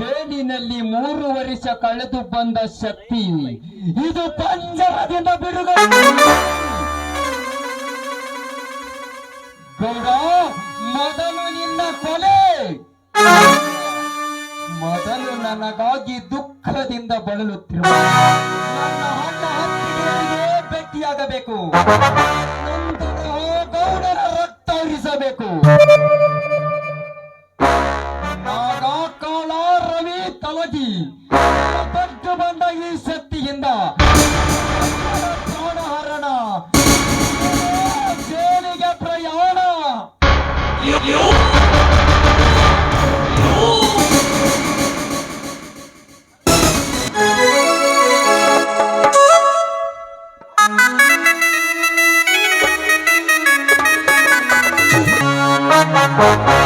ಜೈಲಿನಲ್ಲಿ ಮೂರು ವರ್ಷ ಕಳೆದು ಬಂದ ಶಕ್ತಿ. ಇದು ಪಂಜರದಿಂದ ಬಿಡುಗಡೆ. ಗೌಡ, ಮೊದಲು ನಿನ್ನ ಕೊಲೆ. ಮೊದಲು ನನಗಾಗಿ ದುಃಖದಿಂದ ಬಳಲುತ್ತಿರುವ ನನ್ನ ಅಣ್ಣ ಹತ್ತಿಗೆಯರಿಗೆ ಭೇಟಿಯಾಗಬೇಕು. ನಂತರ ಗೌಡರ ರಕ್ತ ಹರಿಸಬೇಕು. ಬಂದ ಈ ಶಕ್ತಿಯಿಂದ. ಪ್ರಾಣಹರಣ ಜೇನಿಗೆ ಪ್ರಯಾಣ. ಗೆಳೆಯರ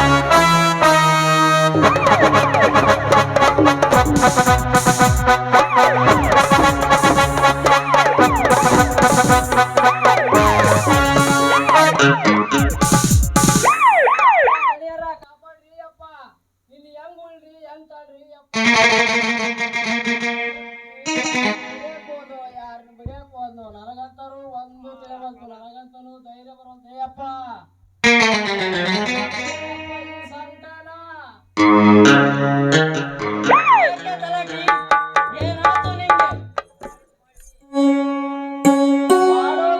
ನನಗಂತರೂ ಒಂದು ತಿಳಿವಲ್ತು ನನಗಂತನೂ ಧೈರ್ಯ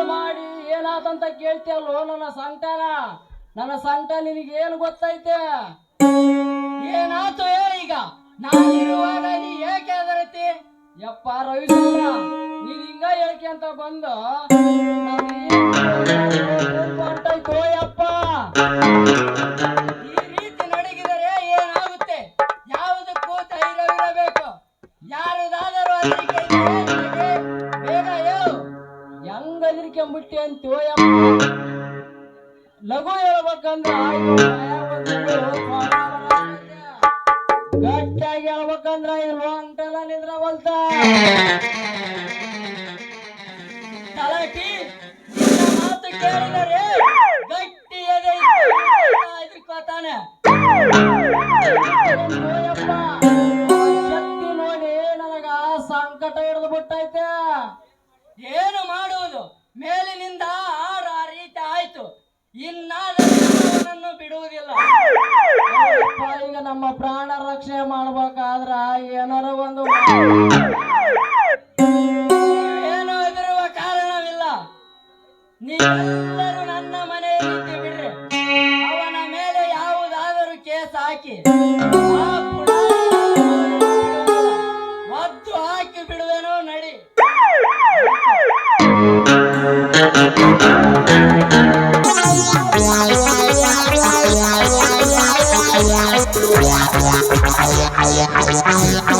ಮಾಡಿ ನನ್ನ ಸಂತಾನ? ನನ್ನ ಸಂಟ ನಿನಗೆ ಏನು ಗೊತ್ತೈತೆ? ಏನಾತು ಹೇಳಿ ಈಗ. ನಾನಿರುವಾಗ ನೀ ಏಕೆ ಅದರತಿ ಯಪ್ಪ ರವಿಚಂದ್ರ ನೀನ್ ಹಿಂಗ ಹೇಳ್ಕೆ ಅಂತ ಬಂದು ಹೊಂಟಾಯ್ತು ಯಪ್ಪ ಈ ರೀತಿ ನಡಗಿದರೆ ಏನಾಗುತ್ತೆ? ಯಾವುದಕ್ಕೂ ಧೈರ್ಯವಿರಬೇಕು. ಯಾರದಾದರೂ ಅದಕ್ಕೆ ಬೇಗ ಹೇಳು ಹೆಂಗ್ ಅದಿರ್ಕೊಂಬಿಟ್ಟಿ ಅಂತೀವೋ ಯಪ್ಪ? ಲಘು ಹೇಳ್ಬೇಕಂದ್ರೆ ಆಯ್ತು, ಗಟ್ಟಿಯಾಗಿ ಇಲ್ವೋ? ಏನು ಅಂತೆಲ್ಲ ನಿದ್ರವಲ್ತ ತಲಾಟಿ ಮಾತು ಕೇಳಿದರೆ ಶಕ್ತಿ ನೋಡಿ ನನಗ ಸಂಕಟ ಹಿಡಿದು ಬಿಟ್ಟೈತೆ. ಏನು ಮಾಡುವುದು? ಮೇಲಿನಿಂದ ಆ ರೀತಿ ಆಯ್ತು. ಇನ್ನಾದರೂ ಬಿಡುವುದಿಲ್ಲ ಈಗ ನಮ್ಮ ಪ್ರಾಣ ರಕ್ಷಣೆ ಮಾಡ್ಬೇಕಾದ್ರ ಏನಾರ ಒಂದು ಏನು ಹೆದರುವ ಕಾರಣವಿಲ್ಲ. ನೀವೆಲ್ಲರೂ ನನ್ನ ಮನೆಯಲ್ಲಿ ಬಿಡ್ರಿ. ಅವನ ಮೇಲೆ ಯಾವುದಾದರೂ ಕೇಸ್ ಹಾಕಿ ಮದ್ದು ಹಾಕಿ ಬಿಡುವೆನೋ ನಡಿ.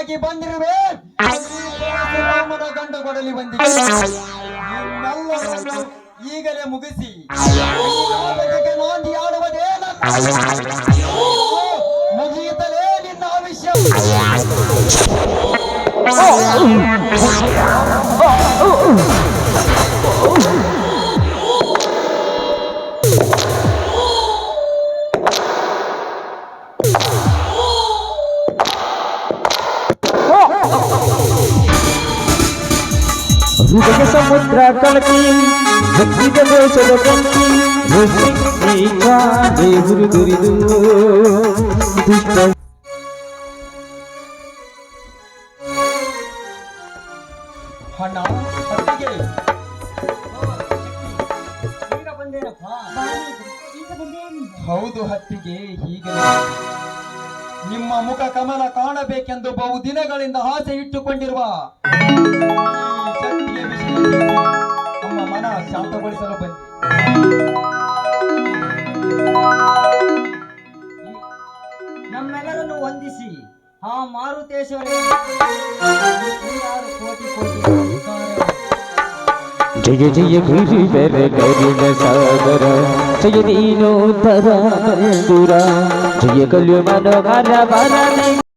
ಸೀಳುವುದಕ್ಕಾಗಿ ಬಂದಿರುವೆ. ರಾಮನ ಗಂಡ ಕೊಡಲಿ ಬಂದಿದೆ. ಈಗಲೇ ಮುಗಿಸಿ. ನಾಂದಿ ಆಡುವುದೇ ಮುಗಿಯುತ್ತಲೇ ನಿನ್ನ ಆವಿಷ್ಯ ಹೃದಯ ಸಮುದ್ರ ಕಳಕಿ ಭಕ್ತಿಗ ದೇಶದ ಕಂಕಿ ದೇವರು ದುರಿದು. ಹೌದು, ಹತ್ತಿಗೆ ಹೀಗೆ. ನಿಮ್ಮ ಮುಖ ಕಮಲ ಕಾಣಬೇಕೆಂದು ಬಹುದಿನಗಳಿಂದ ಆಸೆ ಇಟ್ಟುಕೊಂಡಿರುವ ಈ ಶಕ್ತಿಯ ವಿಷಯ ತಿಳಿಸಿ ನಮ್ಮ ಮನ ಶಾಂತಗೊಳಿಸಲು ಬಂದೆ ನಮ್ಮೆಲ್ಲರನ್ನು ವಂದಿಸಿ ಆ ಮಾರುತೇಶ್ವರಿಗೆ ನೂರಾರು ಕೋಟಿ ಕೋಟಿ ನಮಸ್ಕಾರ. ಜಯ ಜಯ ಗಿರಿವರ ಗರಿನ ಸಾಗರ ಜಯ ದೀನೋತ್ತರ ಮಂಜುರ ಜಯ ಕಲ್ಯು ಮನೋಹರ ವರನೆ